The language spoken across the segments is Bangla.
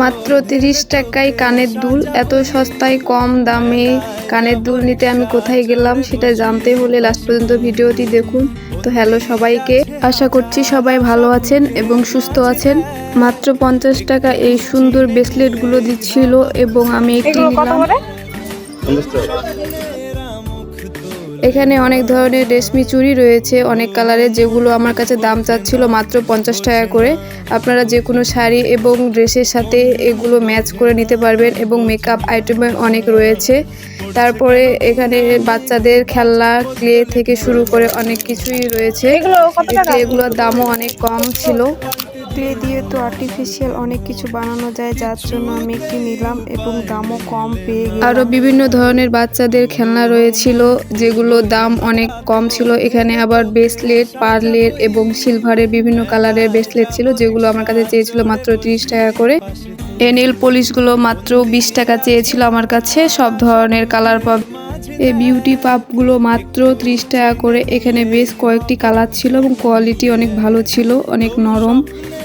মাত্র তিরিশ টাকায় কানের দুল এত সস্তায় কম দামে কানের দুল নিতে আমি কোথায় গেলাম সেটা জানতে হলে লাস্ট পর্যন্ত ভিডিওটি দেখুন। তো হ্যালো সবাইকে আশা করছি সবাই ভালো আছেন এবং সুস্থ আছেন। মাত্র পঞ্চাশ টাকা এই সুন্দর ব্রেসলেটগুলো দিচ্ছিল এবং আমি একটি নিলাম। এখানে অনেক ধরনের রেশমি চুড়ি রয়েছে অনেক কালারের যেগুলো আমার কাছে দাম চাচ্ছিল মাত্র পঞ্চাশ টাকা করে। আপনারা যে কোনো শাড়ি এবং ড্রেসের সাথে এগুলো ম্যাচ করে নিতে পারবেন এবং মেকআপ আইটেমে অনেক রয়েছে। তারপরে এখানে বাচ্চাদের খেলনা ক্লে থেকে শুরু করে অনেক কিছুই রয়েছে। এগুলোর দামও অনেক কম ছিল। ক্লে দিয়ে তো আর্টিফিশিয়াল অনেক কিছু বানানো যায়, যার জন্য আমি একটি নিলাম এবং দামও কম পেয়ে আরও বিভিন্ন ধরনের বাচ্চাদের খেলনা রয়েছিল, যেগুলো দাম অনেক কম ছিল। এখানে আবার ব্রেসলেট পার্লের এবং সিলভারের বিভিন্ন কালারের ব্রেসলেট ছিল, যেগুলো আমার কাছে চেয়েছিল মাত্র তিরিশ টাকা করে। এই নেল পলিশগুলো মাত্র বিশ টাকা চেয়েছিল আমার কাছে, সব ধরনের কালার পাব। এই বিউটি পাপগুলো মাত্র ত্রিশ টাকা করে। এখানে বেশ কয়েকটি কালার ছিল এবং কোয়ালিটি অনেক ভালো ছিল, অনেক নরম।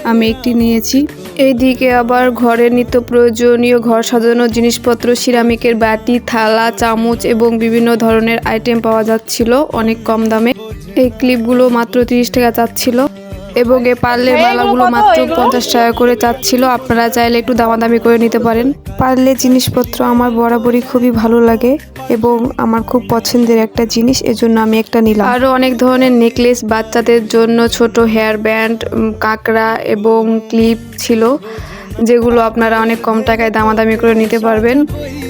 আমি একটি নিয়েছি। এইদিকে আবার ঘরের নিত্য প্রয়োজনীয় ঘর সাজানোর জিনিসপত্র, সিরামিকের বাটি, থালা, চামচ এবং বিভিন্ন ধরনের আইটেম পাওয়া যাচ্ছিল অনেক কম দামে। এই ক্লিপগুলো মাত্র তিরিশ টাকা চাচ্ছিল। এবং এ পার্লের মালাগুলো মাত্র পঞ্চাশ টাকা করে চাচ্ছিল। আপনারা চাইলে একটু দামাদামি করে নিতে পারেন। পার্লের জিনিসপত্র আমার বরাবরই খুবই ভালো লাগে এবং আমার খুব পছন্দের একটা জিনিস এজন্য আমি একটা নিলাম। আরও অনেক ধরনের নেকলেস বাচ্চাদের জন্য ছোট হেয়ার ব্যান্ড কাঁকড়া এবং ক্লিপ ছিল যেগুলো আপনারা অনেক কম টাকায় দামাদামি করে নিতে পারবেন।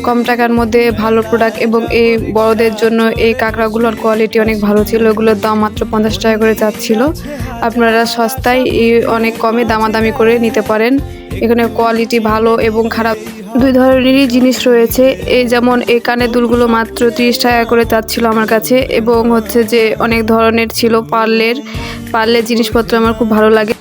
কম টাকার মধ্যে ভালো প্রোডাক্ট এবং এই বড়দের জন্য এই কাঁকড়াগুলোর কোয়ালিটি অনেক ভালো ছিল। এগুলোর দাম মাত্র পঞ্চাশ টাকা করে চাচ্ছিল। আপনারা সস্তায় অনেক কমে দামাদামি করে নিতে পারেন। এখানে কোয়ালিটি ভালো এবং খারাপ। দুই ধরনেরই জিনিস রয়েছে। এই যেমন এই কানের দুলগুলো মাত্র তিরিশ টাকা করে চাচ্ছিল আমার কাছে এবং হচ্ছে যে অনেক ধরনের ছিল পার্লের। পার্লের জিনিসপত্র আমার খুব ভালো লাগে।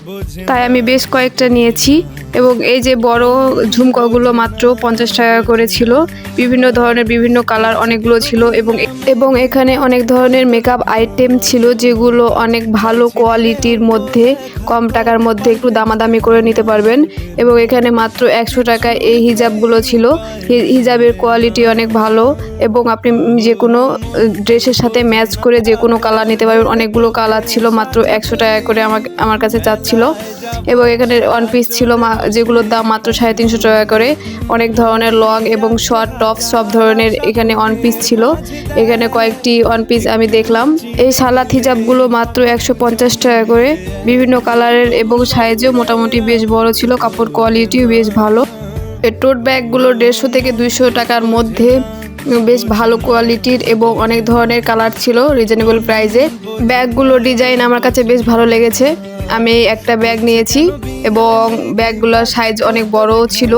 তাই আমি বেশ কয়েকটা নিয়েছি। এবং এই যে বড় ঝুমকাগুলো মাত্র পঞ্চাশ টাকা করে ছিল, বিভিন্ন ধরনের বিভিন্ন কালার অনেকগুলো ছিল এবং এবং এখানে অনেক ধরনের মেকআপ আইটেম ছিল যেগুলো অনেক ভালো কোয়ালিটির মধ্যে, কম টাকার মধ্যে একটু দামাদামি করে নিতে পারবেন এবং এখানে মাত্র একশো টাকায় এই হিজাবগুলো ছিল। হিজাবের কোয়ালিটি অনেক ভালো এবং আপনি যে কোনো ড্রেসের সাথে ম্যাচ করে যে কোনো কালার নিতে পারবেন। অনেকগুলো কালার ছিল, মাত্র একশো টাকা করে আমার আমার কাছে চাচ্ছিল এবং এখানে ওয়ান পিস ছিল মা- যেগুলোর দাম মাত্র সাড়ে তিনশো টাকা করে। অনেক ধরনের লং এবং শর্ট টপ সব ধরনের এখানে ওয়ান পিস ছিল। এখানে কয়েকটি ওয়ান পিস আমি দেখলাম। এই সালাদ হিজাবগুলো মাত্র একশো পঞ্চাশ টাকা করে। বিভিন্ন কালারের এবং সাইজেও মোটামুটি বেশ বড় ছিল। কাপড় কোয়ালিটিও বেশ ভালো। এই টোট ব্যাগগুলো দেড়শো থেকে দুইশো টাকার মধ্যে। বেশ ভালো কোয়ালিটির এবং অনেক ধরনের কালার ছিল রিজনেবল প্রাইসে ব্যাগগুলো ডিজাইন আমার কাছে বেশ ভালো লেগেছে। আমি একটা ব্যাগ নিয়েছি এবং ব্যাগগুলোর সাইজ অনেক বড় ছিল।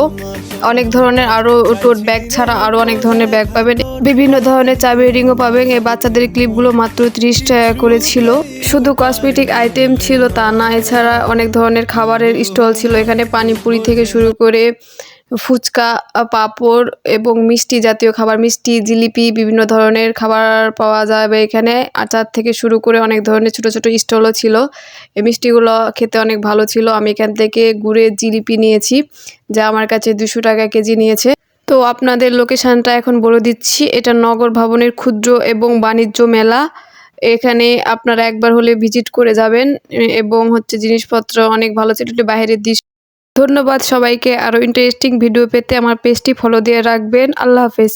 অনেক ধরনের আরও টোট ব্যাগ ছাড়া আরও অনেক ধরনের ব্যাগ পাবেন। বিভিন্ন ধরনের চাবি রিংও পাবেন। এই বাচ্চাদের ক্লিপগুলো মাত্র ত্রিশ টাকা করে ছিল। শুধু কসমেটিক আইটেম ছিল তা না, এছাড়া অনেক ধরনের খাবারের স্টল ছিল। এখানে পানিপুরি থেকে শুরু করে ফুচকা পাঁপড় এবং মিষ্টি জাতীয় খাবার, মিষ্টি, জিলিপি, বিভিন্ন ধরনের খাবার পাওয়া যাবে এখানে। আচার থেকে শুরু করে অনেক ধরনের ছোট ছোট স্টলও ছিল। এই মিষ্টিগুলো খেতে অনেক ভালো ছিল। আমি এখান থেকে গুড়ের জিলিপি নিয়েছি, যা আমার কাছে দুশো টাকা কেজি নিয়েছে। তো আপনাদের লোকেশানটা এখন বলে দিচ্ছি। এটা নগর ভবনের ক্ষুদ্র এবং বাণিজ্য মেলা। এখানে আপনারা একবার হলে ভিজিট করে যাবেন। এবং হচ্ছে জিনিসপত্র অনেক ভালো ছিল। বাইরের দৃশ্য ধন্যবাদ সবাইকে। আরও ইন্টারেস্টিং ভিডিও পেতে আমার পেজটি ফলো দিয়ে রাখবেন। আল্লাহ হাফেজ।